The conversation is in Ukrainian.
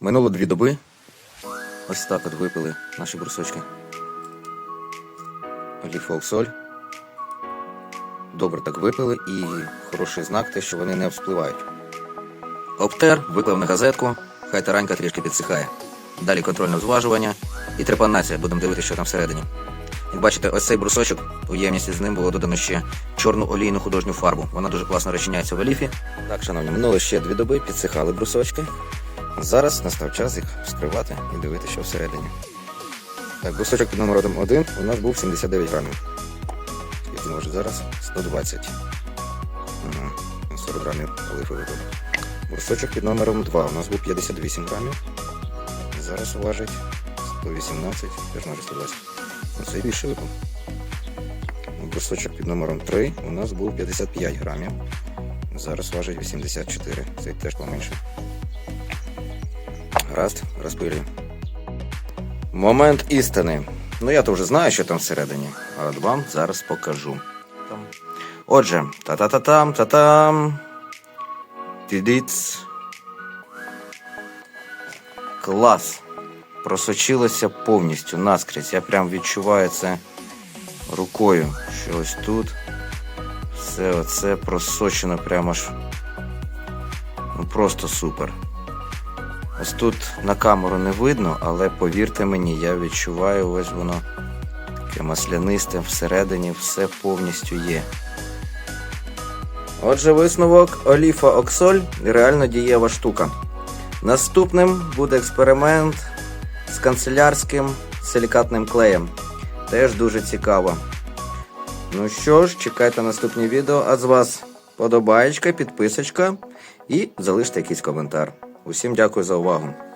Минуло дві доби. Ось так от випили наші брусочки. Оліфолсоль. Добре так випили і хороший знак те, що вони не вспливають. Обтер, виклав на газетку, хай таранька трішки підсихає. Далі контрольне зважування і трепанація. Будемо дивитися, що там всередині. Як бачите, ось цей брусочок, у ємності з ним було додано ще чорну олійну художню фарбу. Вона дуже класно розчиняється в оліфі. Так, шановні, минуло ще дві доби, підсихали брусочки. Зараз настав час їх вскривати і дивитися, що всередині. Так, брусочок під номером 1 у нас був 79 грамів. Скільки може зараз? 120. Ага, 40 грамів випили. Брусочок під номером 2 у нас був 58 грамів. Зараз важить 118, теж може 120. Оце більше випав. Брусочок під номером 3 у нас був 55 грамів. Зараз важить 84. Цей теж поменше. Гаразд, розпилюю. Момент істини. Ну я то вже знаю, що там всередині, а от вам зараз покажу. Отже, та-та-та-там, та-там. Тідіц. Клас. Просочилося повністю наскрізь. Я прям відчуваю це рукою, що ось тут все оце просочено прямо ж. Ну просто супер. Ось тут на камеру не видно, але повірте мені, я відчуваю ось воно таке маслянисте, всередині все повністю є. Отже, висновок Оліфа Оксоль реально дієва штука. Наступним буде експеримент з канцелярським силікатним клеєм. Теж дуже цікаво. Ну що ж, чекайте наступні відео, а з вас подобаєчка, підписочка і залиште якийсь коментар. Усім дякую за увагу.